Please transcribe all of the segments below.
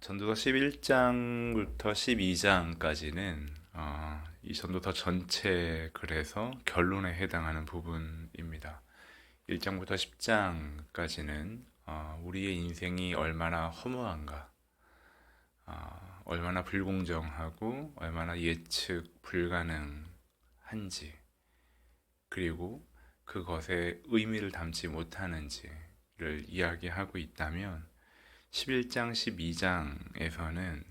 전도서 11장부터 12장까지는 어, 이 전도서 전체 글에서 결론에 해당하는 부분입니다. 1장부터 10장까지는 어, 우리의 인생이 얼마나 허무한가, 어, 얼마나 불공정하고 얼마나 예측 불가능한지, 그리고 그것에 의미를 담지 못하는지를 이야기하고 있다면 11장, 12장에서는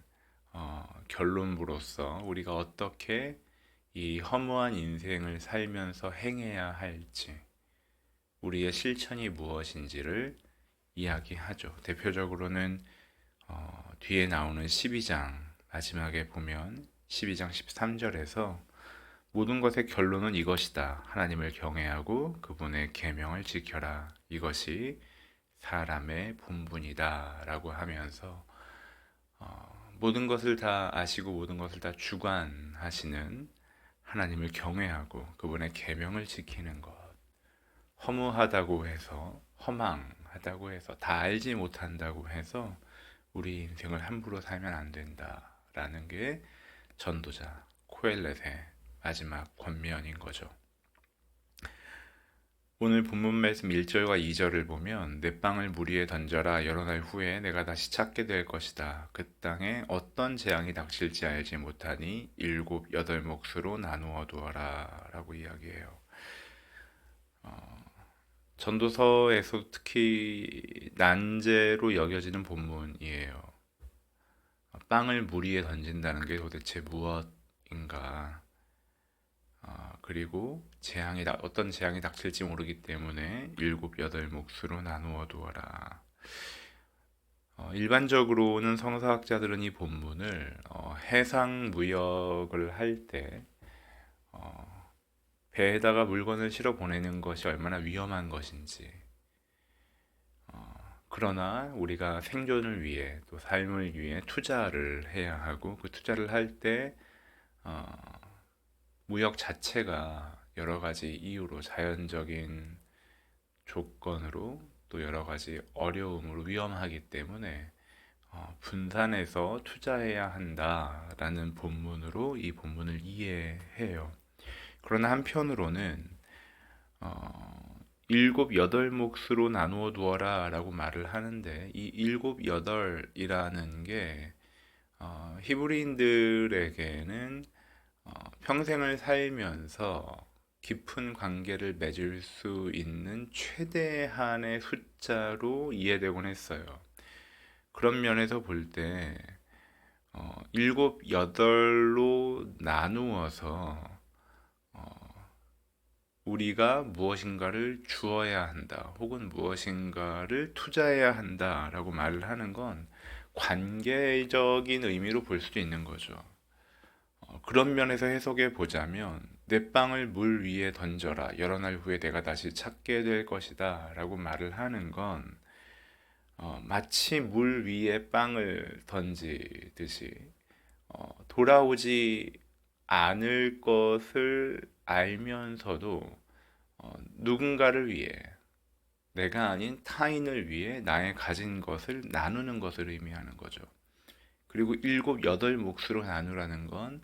어, 결론부로서 우리가 어떻게 이 허무한 인생을 살면서 행해야 할지, 우리의 실천이 무엇인지를 이야기하죠. 대표적으로는 어, 뒤에 나오는 12장 마지막에 보면 12장 13절에서 모든 것의 결론은 이것이다. 하나님을 경외하고 그분의 계명을 지켜라. 이것이 사람의 본분이다라고 하면서 어, 모든 것을 다 아시고 모든 것을 다 주관하시는 하나님을 경외하고 그분의 계명을 지키는 것 허무하다고 해서 허망하다고 해서 다 알지 못한다고 해서 우리 인생을 함부로 살면 안 된다라는 게 전도자 코엘렛의 마지막 권면인 거죠. 오늘 본문 말씀 1절과 2절을 보면 내 빵을 물 위에 던져라 여러 날 후에 내가 다시 찾게 될 것이다. 그 땅에 어떤 재앙이 닥칠지 알지 못하니 일곱 여덟 몫으로 나누어 두어라 라고 이야기해요. 어, 전도서에서 특히 난제로 여겨지는 본문이에요. 빵을 물 위에 던진다는 게 도대체 무엇인가? 어, 그리고 재앙이 어떤 재앙이 닥칠지 모르기 때문에 일곱 여덟 몫으로 나누어 두어라. 어, 일반적으로는 성서학자들은 이 본문을 어, 해상 무역을 할때 어, 배에다가 물건을 실어 보내는 것이 얼마나 위험한 것인지 어, 그러나 우리가 생존을 위해 또 삶을 위해 투자를 해야 하고 그 투자를 할때 어, 무역 자체가 여러 가지 이유로 자연적인 조건으로 또 여러 가지 어려움으로 위험하기 때문에 어, 분산해서 투자해야 한다라는 본문으로 이 본문을 이해해요. 그러나 한편으로는 어, 일곱 여덟 몫으로 나누어 두어라라고 말을 하는데 이 일곱 여덟이라는 게 어, 히브리인들에게는 어, 평생을 살면서 깊은 관계를 맺을 수 있는 최대한의 숫자로 이해되곤 했어요. 그런 면에서 볼 때, 어, 일곱, 여덟로 나누어서, 어, 우리가 무엇인가를 주어야 한다, 혹은 무엇인가를 투자해야 한다 라고 말을 하는 건 관계적인 의미로 볼 수도 있는 거죠. 그런 면에서 해석해 보자면 내 빵을 물 위에 던져라 여러 날 후에 내가 다시 찾게 될 것이다 라고 말을 하는 건 어, 마치 물 위에 빵을 던지듯이 어, 돌아오지 않을 것을 알면서도 어, 누군가를 위해 내가 아닌 타인을 위해 나의 가진 것을 나누는 것을 의미하는 거죠. 그리고 일곱 여덟 몫으로 나누라는 건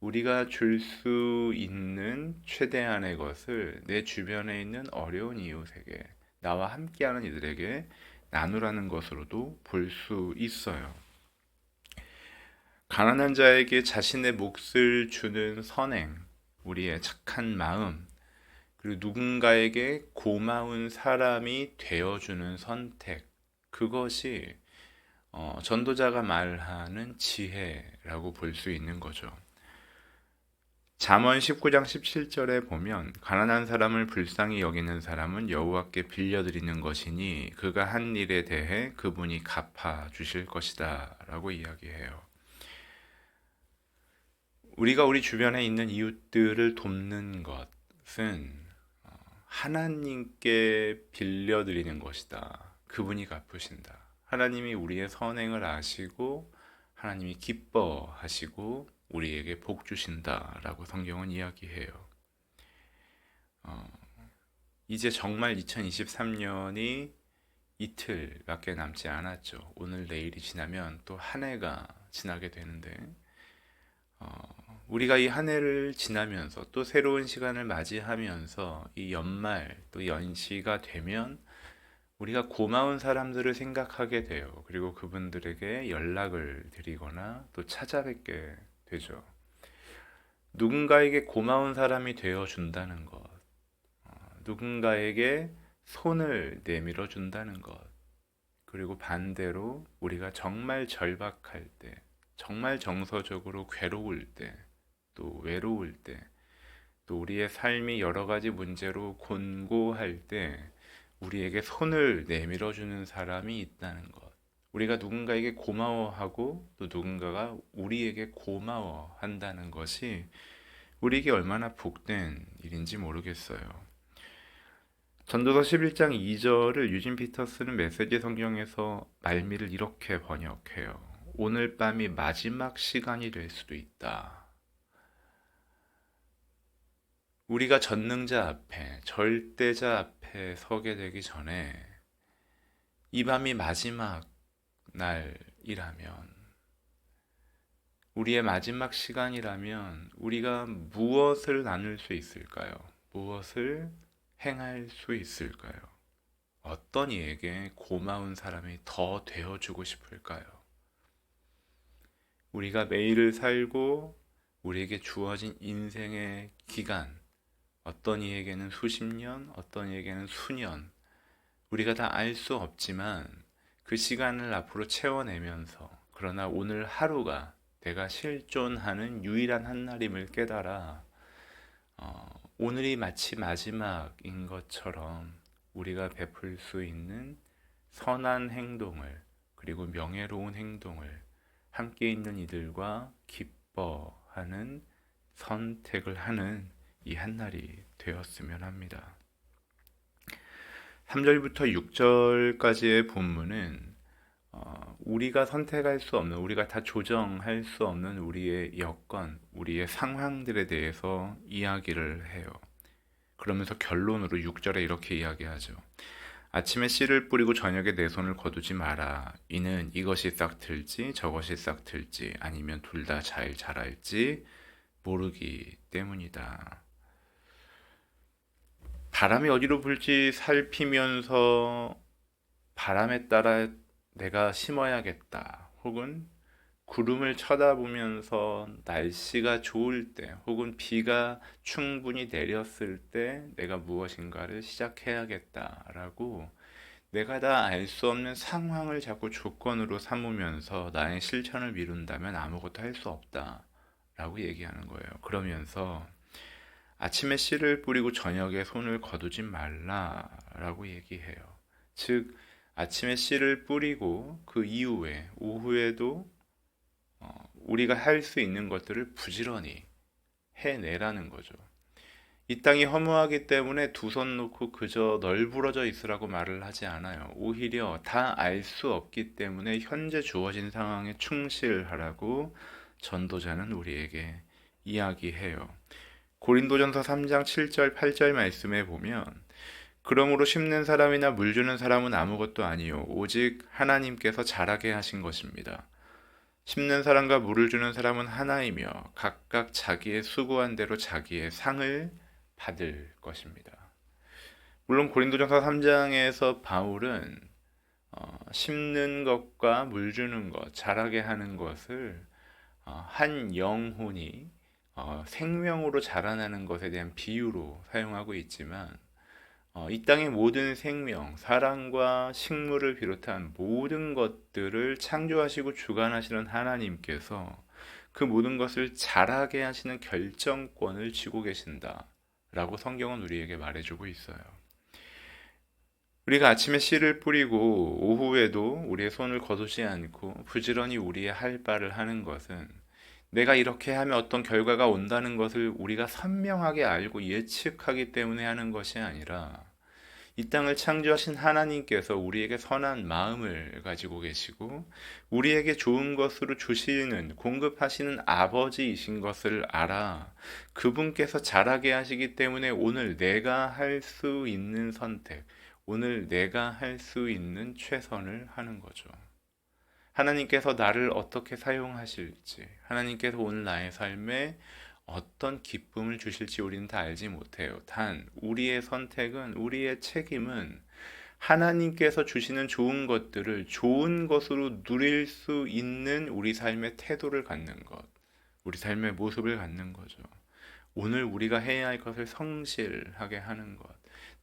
우리가 줄 수 있는 최대한의 것을 내 주변에 있는 어려운 이웃에게 나와 함께하는 이들에게 나누라는 것으로도 볼 수 있어요. 가난한 자에게 자신의 몫을 주는 선행, 우리의 착한 마음, 그리고 누군가에게 고마운 사람이 되어주는 선택, 그것이 어, 전도자가 말하는 지혜라고 볼 수 있는 거죠. 잠언 19장 17절에 보면 가난한 사람을 불쌍히 여기는 사람은 여호와께 빌려드리는 것이니 그가 한 일에 대해 그분이 갚아 주실 것이다라고 이야기해요. 우리가 우리 주변에 있는 이웃들을 돕는 것은 어, 하나님께 빌려드리는 것이다. 그분이 갚으신다. 하나님이 우리의 선행을 아시고 하나님이 기뻐하시고 우리에게 복 주신다라고 성경은 이야기해요. 어, 이제 정말 2023년이 이틀밖에 남지 않았죠. 오늘 내일이 지나면 또 한 해가 지나게 되는데 어, 우리가 이 한 해를 지나면서 또 새로운 시간을 맞이하면서 이 연말 또 연시가 되면 우리가 고마운 사람들을 생각하게 돼요. 그리고 그분들에게 연락을 드리거나 또 찾아뵙게 되죠. 누군가에게 고마운 사람이 되어 준다는 것, 어, 누군가에게 손을 내밀어 준다는 것, 그리고 반대로 우리가 정말 절박할 때, 정말 정서적으로 괴로울 때, 또 외로울 때, 또 우리의 삶이 여러 가지 문제로 곤고할 때, 우리에게 손을 내밀어 주는 사람이 있다는 것. 우리가 누군가에게 고마워하고 또 누군가가 우리에게 고마워한다는 것이 우리에게 얼마나 복된 일인지 모르겠어요. 전도서 11장 2절을 유진 피터스는 메시지 성경에서 말미를 이렇게 번역해요. 오늘 밤이 마지막 시간이 될 수도 있다. 우리가 전능자 앞에, 절대자 앞에 서게 되기 전에 이 밤이 마지막 날이라면, 우리의 마지막 시간이라면 우리가 무엇을 나눌 수 있을까요? 무엇을 행할 수 있을까요? 어떤 이에게 고마운 사람이 더 되어주고 싶을까요? 우리가 매일을 살고 우리에게 주어진 인생의 기간, 어떤 이에게는 수십 년, 어떤 이에게는 수년, 우리가 다 알 수 없지만 그 시간을 앞으로 채워내면서 그러나 오늘 하루가 내가 실존하는 유일한 한날임을 깨달아 어, 오늘이 마치 마지막인 것처럼 우리가 베풀 수 있는 선한 행동을 그리고 명예로운 행동을 함께 있는 이들과 기뻐하는 선택을 하는 이 한날이 되었으면 합니다. 3절부터 6절까지의 본문은 어, 우리가 선택할 수 없는, 우리가 다 조정할 수 없는 우리의 여건, 우리의 상황들에 대해서 이야기를 해요. 그러면서 결론으로 6절에 이렇게 이야기하죠. 아침에 씨를 뿌리고 저녁에 내 손을 거두지 마라. 이는 이것이 싹 틀지 저것이 싹 틀지 아니면 둘 다 잘 자랄지 모르기 때문이다. 바람이 어디로 불지 살피면서 바람에 따라 내가 심어야겠다. 혹은 구름을 쳐다보면서 날씨가 좋을 때, 혹은 비가 충분히 내렸을 때 내가 무엇인가를 시작해야겠다라고 내가 다 알 수 없는 상황을 자꾸 조건으로 삼으면서 나의 실천을 미룬다면 아무것도 할 수 없다라고 얘기하는 거예요. 그러면서 아침에 씨를 뿌리고 저녁에 손을 거두지 말라라고 얘기해요. 즉 아침에 씨를 뿌리고 그 이후에 오후에도 어, 우리가 할 수 있는 것들을 부지런히 해내라는 거죠. 이 땅이 허무하기 때문에 두 손 놓고 그저 널브러져 있으라고 말을 하지 않아요. 오히려 다 알 수 없기 때문에 현재 주어진 상황에 충실하라고 전도자는 우리에게 이야기해요. 고린도전서 3장 7절 8절 말씀에 보면 그러므로 심는 사람이나 물 주는 사람은 아무것도 아니요 오직 하나님께서 자라게 하신 것입니다. 심는 사람과 물을 주는 사람은 하나이며 각각 자기의 수고한 대로 자기의 상을 받을 것입니다. 물론 고린도전서 3장에서 바울은 어, 심는 것과 물 주는 것, 자라게 하는 것을 어, 한 영혼이 어, 생명으로 자라나는 것에 대한 비유로 사용하고 있지만 어, 이 땅의 모든 생명, 사랑과 식물을 비롯한 모든 것들을 창조하시고 주관하시는 하나님께서 그 모든 것을 자라게 하시는 결정권을 쥐고 계신다. 라고 성경은 우리에게 말해주고 있어요. 우리가 아침에 씨를 뿌리고 오후에도 우리의 손을 거두지 않고 부지런히 우리의 할 바를 하는 것은 내가 이렇게 하면 어떤 결과가 온다는 것을 우리가 선명하게 알고 예측하기 때문에 하는 것이 아니라 이 땅을 창조하신 하나님께서 우리에게 선한 마음을 가지고 계시고 우리에게 좋은 것으로 주시는 공급하시는 아버지이신 것을 알아 그분께서 잘하게 하시기 때문에 오늘 내가 할 수 있는 선택 오늘 내가 할 수 있는 최선을 하는 거죠. 하나님께서 나를 어떻게 사용하실지, 하나님께서 오늘 나의 삶에 어떤 기쁨을 주실지 우리는 다 알지 못해요. 단, 우리의 선택은, 우리의 책임은 하나님께서 주시는 좋은 것들을 좋은 것으로 누릴 수 있는 우리 삶의 태도를 갖는 것, 우리 삶의 모습을 갖는 거죠. 오늘 우리가 해야 할 것을 성실하게 하는 것.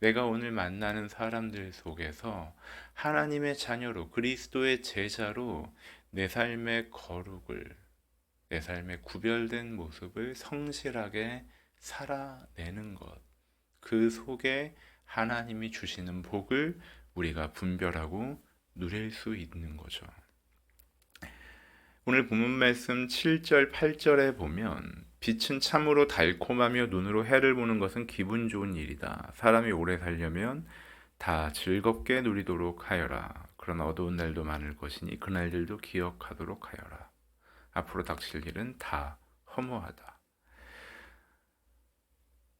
내가 오늘 만나는 사람들 속에서 하나님의 자녀로 그리스도의 제자로 내 삶의 거룩을 내 삶의 구별된 모습을 성실하게 살아내는 것. 그 속에 하나님이 주시는 복을 우리가 분별하고 누릴 수 있는 거죠. 오늘 본문 말씀 7절, 8절에 보면 빛은 참으로 달콤하며 눈으로 해를 보는 것은 기분 좋은 일이다. 사람이 오래 살려면 다 즐겁게 누리도록 하여라. 그러나 어두운 날도 많을 것이니 그날들도 기억하도록 하여라. 앞으로 닥칠 일은 다 허무하다.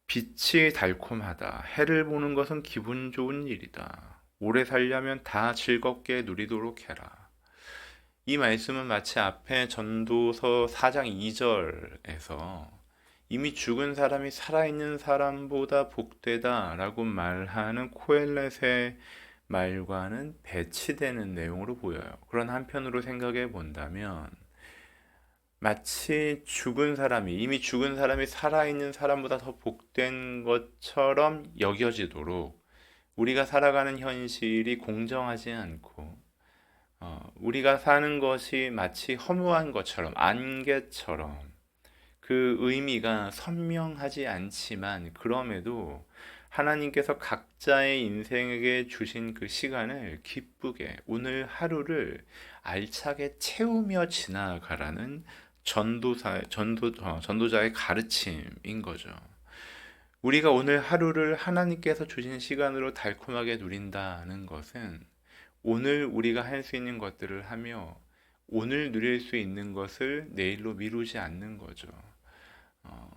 빛이 달콤하다. 해를 보는 것은 기분 좋은 일이다. 오래 살려면 다 즐겁게 누리도록 해라. 이 말씀은 마치 앞에 전도서 4장 2절에서 이미 죽은 사람이 살아있는 사람보다 복되다라고 말하는 코엘렛의 말과는 배치되는 내용으로 보여요. 그런 한편으로 생각해 본다면 마치 죽은 사람이 이미 죽은 사람이 살아있는 사람보다 더 복된 것처럼 여겨지도록 우리가 살아가는 현실이 공정하지 않고 어, 우리가 사는 것이 마치 허무한 것처럼 안개처럼 그 의미가 선명하지 않지만 그럼에도 하나님께서 각자의 인생에게 주신 그 시간을 기쁘게 오늘 하루를 알차게 채우며 지나가라는 전도사 전도 어, 전도자의 가르침인 거죠. 우리가 오늘 하루를 하나님께서 주신 시간으로 달콤하게 누린다는 것은 오늘 우리가 할 수 있는 것들을 하며 오늘 누릴 수 있는 것을 내일로 미루지 않는 거죠. 어,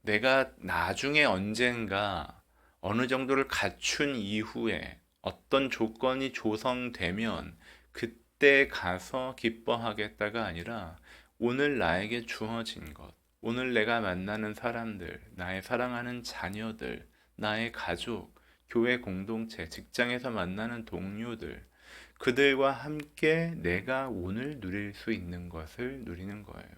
내가 나중에 언젠가 어느 정도를 갖춘 이후에 어떤 조건이 조성되면 그때 가서 기뻐하겠다가 아니라 오늘 나에게 주어진 것, 오늘 내가 만나는 사람들, 나의 사랑하는 자녀들, 나의 가족, 교회 공동체, 직장에서 만나는 동료들, 그들과 함께 내가 오늘 누릴 수 있는 것을 누리는 거예요.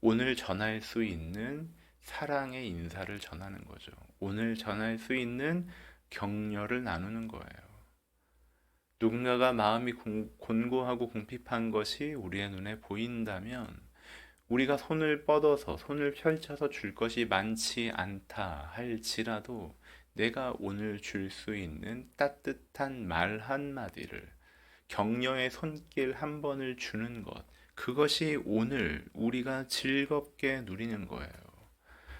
오늘 전할 수 있는 사랑의 인사를 전하는 거죠. 오늘 전할 수 있는 격려를 나누는 거예요. 누군가가 마음이 곤고하고 궁핍한 것이 우리의 눈에 보인다면 우리가 손을 뻗어서 손을 펼쳐서 줄 것이 많지 않다 할지라도 내가 오늘 줄 수 있는 따뜻한 말 한마디를 격려의 손길 한 번을 주는 것 그것이 오늘 우리가 즐겁게 누리는 거예요.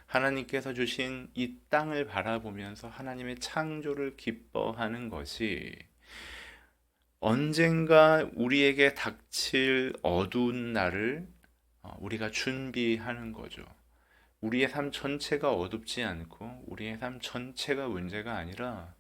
하나님께서 주신 이 땅을 바라보면서 하나님의 창조를 기뻐하는 것이 언젠가 우리에게 닥칠 어두운 날을 어, 우리가 준비하는 거죠. 우리의 삶 전체가 어둡지 않고 우리의 삶 전체가 문제가 아니라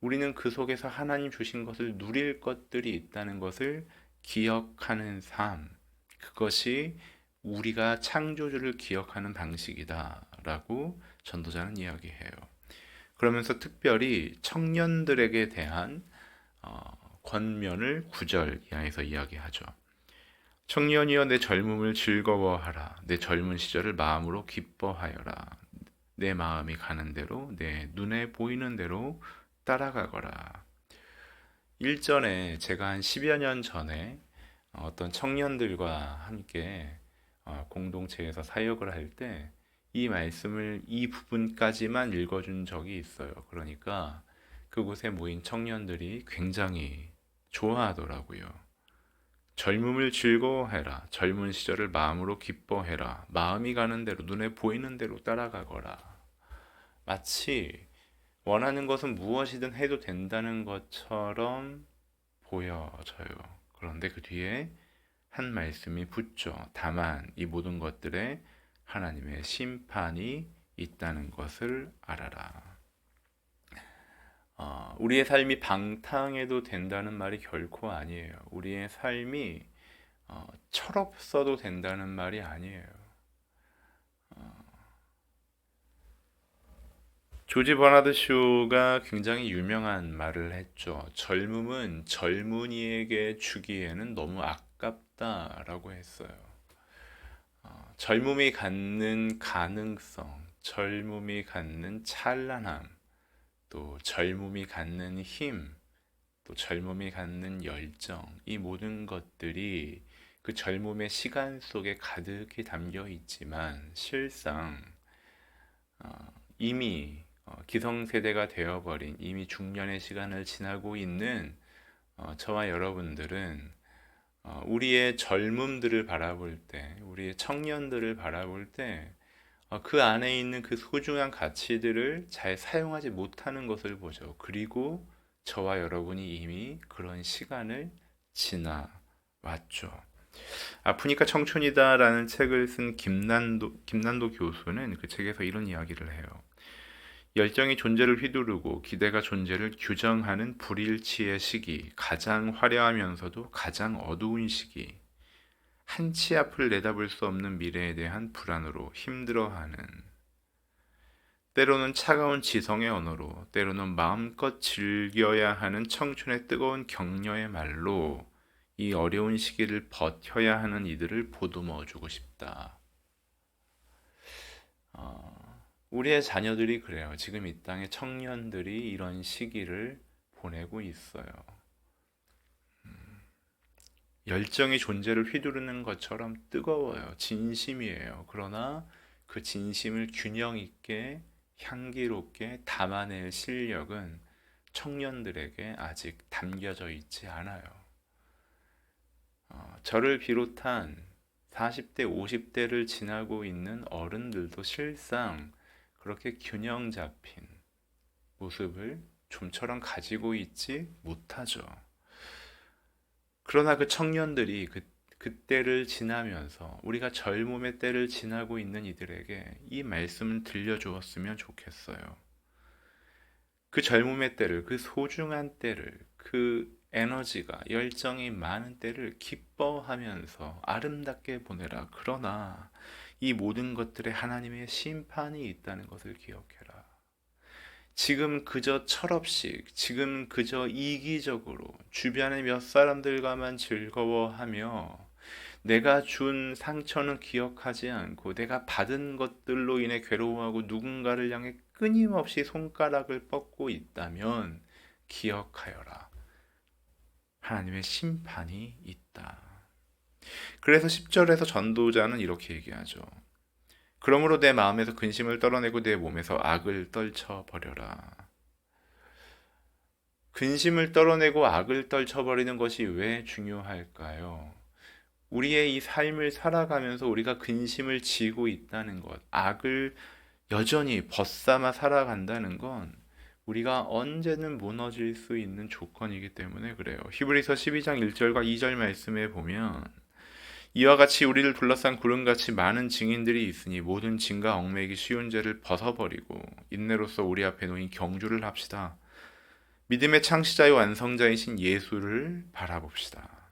우리는 그 속에서 하나님 주신 것을 누릴 것들이 있다는 것을 기억하는 삶. 그것이 우리가 창조주를 기억하는 방식이다라고 전도자는 이야기해요. 그러면서 특별히 청년들에게 대한 어, 권면을 구절 이하에서 이야기하죠. 청년이여 내 젊음을 즐거워하라. 내 젊은 시절을 마음으로 기뻐하여라. 내 마음이 가는 대로 내 눈에 보이는 대로 따라가거라. 일전에 제가 한 10여 년 전에 어떤 청년들과 함께 어, 공동체에서 사역을 할 때 이 말씀을 이 부분까지만 읽어준 적이 있어요. 그러니까 그곳에 모인 청년들이 굉장히 좋아하더라고요. 젊음을 즐거워해라. 젊은 시절을 마음으로 기뻐해라. 마음이 가는 대로, 눈에 보이는 대로 따라가거라. 마치 원하는 것은 무엇이든 해도 된다는 것처럼 보여져요. 그런데 그 뒤에 한 말씀이 붙죠. 다만 이 모든 것들에 하나님의 심판이 있다는 것을 알아라. 어, 우리의 삶이 방탕해도 된다는 말이 결코 아니에요. 우리의 삶이 어, 철없어도 된다는 말이 아니에요. 어, 조지 버나드 쇼가 굉장히 유명한 말을 했죠. 젊음은 젊은이에게 주기에는 너무 아깝다라고 했어요. 어, 젊음이 갖는 가능성, 젊음이 갖는 찬란함, 또 젊음이 갖는 힘, 또 젊음이 갖는 열정, 이 모든 것들이 그 젊음의 시간 속에 가득히 담겨 있지만 실상 어, 이미 어, 기성세대가 되어버린 이미 중년의 시간을 지나고 있는 어, 저와 여러분들은 어, 우리의 젊음들을 바라볼 때, 우리의 청년들을 바라볼 때, 어, 그 안에 있는 그 소중한 가치들을 잘 사용하지 못하는 것을 보죠. 그리고 저와 여러분이 이미 그런 시간을 지나왔죠. 아프니까 청춘이다라는 책을 쓴 김난도, 김난도 교수는 그 책에서 이런 이야기를 해요. 열정이 존재를 휘두르고 기대가 존재를 규정하는 불일치의 시기, 가장 화려하면서도 가장 어두운 시기, 한 치 앞을 내다볼 수 없는 미래에 대한 불안으로 힘들어하는 때로는 차가운 지성의 언어로 때로는 마음껏 즐겨야 하는 청춘의 뜨거운 격려의 말로 이 어려운 시기를 버텨야 하는 이들을 보듬어 주고 싶다. 어, 우리의 자녀들이 그래요. 지금 이 땅의 청년들이 이런 시기를 보내고 있어요. 열정이 존재를 휘두르는 것처럼 뜨거워요. 진심이에요. 그러나 그 진심을 균형 있게 향기롭게 담아낼 실력은 청년들에게 아직 담겨져 있지 않아요. 어, 저를 비롯한 40대, 50대를 지나고 있는 어른들도 실상 그렇게 균형 잡힌 모습을 좀처럼 가지고 있지 못하죠. 그러나 그 청년들이 그, 그때를 지나면서 우리가 젊음의 때를 지나고 있는 이들에게 이 말씀을 들려주었으면 좋겠어요. 그 젊음의 때를, 그 소중한 때를, 그 에너지가, 열정이 많은 때를 기뻐하면서 아름답게 보내라. 그러나 이 모든 것들에 하나님의 심판이 있다는 것을 기억해라. 지금 그저 철없이, 지금 그저 이기적으로 주변의 몇 사람들과만 즐거워하며 내가 준 상처는 기억하지 않고 내가 받은 것들로 인해 괴로워하고 누군가를 향해 끊임없이 손가락을 뻗고 있다면 기억하여라. 하나님의 심판이 있다. 그래서 10절에서 전도자는 이렇게 얘기하죠. 그러므로 내 마음에서 근심을 떨어내고 내 몸에서 악을 떨쳐 버려라. 근심을 떨어내고 악을 떨쳐 버리는 것이 왜 중요할까요? 우리의 이 삶을 살아가면서 우리가 근심을 지고 있다는 것, 악을 여전히 벗삼아 살아간다는 건 우리가 언제는 무너질 수 있는 조건이기 때문에 그래요. 히브리서 12장 1절과 2절 말씀에 보면 이와 같이 우리를 둘러싼 구름같이 많은 증인들이 있으니 모든 증과 얽매기 쉬운 죄를 벗어버리고 인내로서 우리 앞에 놓인 경주를 합시다. 믿음의 창시자요 완성자이신 예수를 바라봅시다.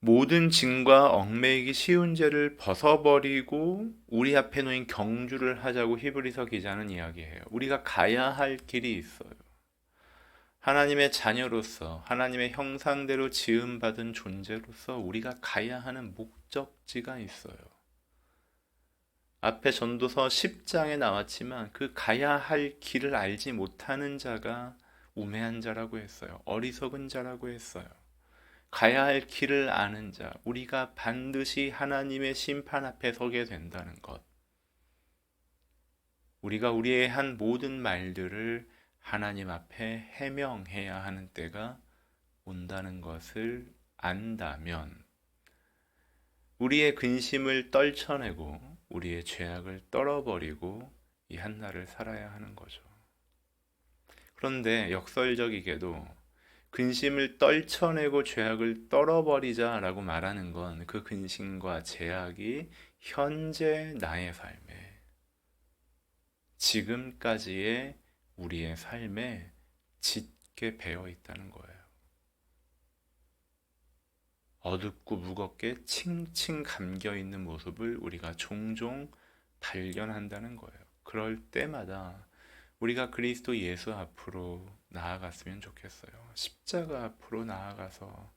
모든 증과 얽매이기 쉬운 죄를 벗어버리고 우리 앞에 놓인 경주를 하자고 히브리서 기자는 이야기해요. 우리가 가야 할 길이 있어요. 하나님의 자녀로서 하나님의 형상대로 지음받은 존재로서 우리가 가야 하는 목적지가 있어요. 앞에 전도서 10장에 나왔지만 그 가야 할 길을 알지 못하는 자가 우매한 자라고 했어요. 어리석은 자라고 했어요. 가야 할 길을 아는 자, 우리가 반드시 하나님의 심판 앞에 서게 된다는 것. 우리가 우리의 한 모든 말들을 하나님 앞에 해명해야 하는 때가 온다는 것을 안다면 우리의 근심을 떨쳐내고 우리의 죄악을 떨어버리고 이 한날을 살아야 하는 거죠. 그런데 역설적이게도 근심을 떨쳐내고 죄악을 떨어버리자라고 말하는 건 그 근심과 죄악이 현재 나의 삶에 지금까지의 우리의 삶에 짙게 배어 있다는 거예요. 어둡고 무겁게 칭칭 감겨 있는 모습을 우리가 종종 발견한다는 거예요. 그럴 때마다 우리가 그리스도 예수 앞으로 나아갔으면 좋겠어요. 십자가 앞으로 나아가서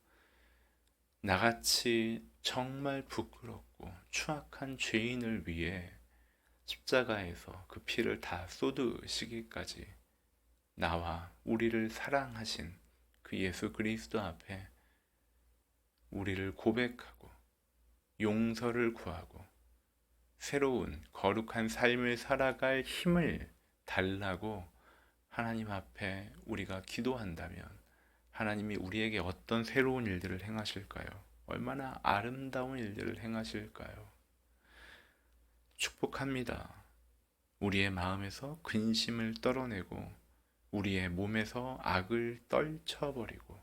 나같이 정말 부끄럽고 추악한 죄인을 위해 십자가에서 그 피를 다 쏟으시기까지 나와 우리를 사랑하신 그 예수 그리스도 앞에 우리를 고백하고 용서를 구하고 새로운 거룩한 삶을 살아갈 힘을 달라고 하나님 앞에 우리가 기도한다면 하나님이 우리에게 어떤 새로운 일들을 행하실까요? 얼마나 아름다운 일들을 행하실까요? 축복합니다. 우리의 마음에서 근심을 떨어내고 우리의 몸에서 악을 떨쳐버리고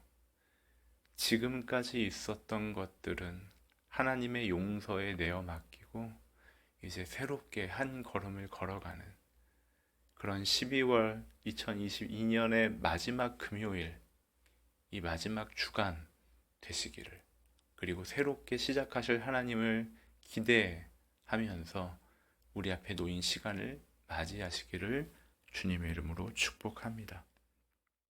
지금까지 있었던 것들은 하나님의 용서에 내어 맡기고 이제 새롭게 한 걸음을 걸어가는 그런 12월 2022년의 마지막 금요일, 이 마지막 주간 되시기를, 그리고 새롭게 시작하실 하나님을 기대하면서 우리 앞에 놓인 시간을 맞이하시기를 주님의 이름으로 축복합니다.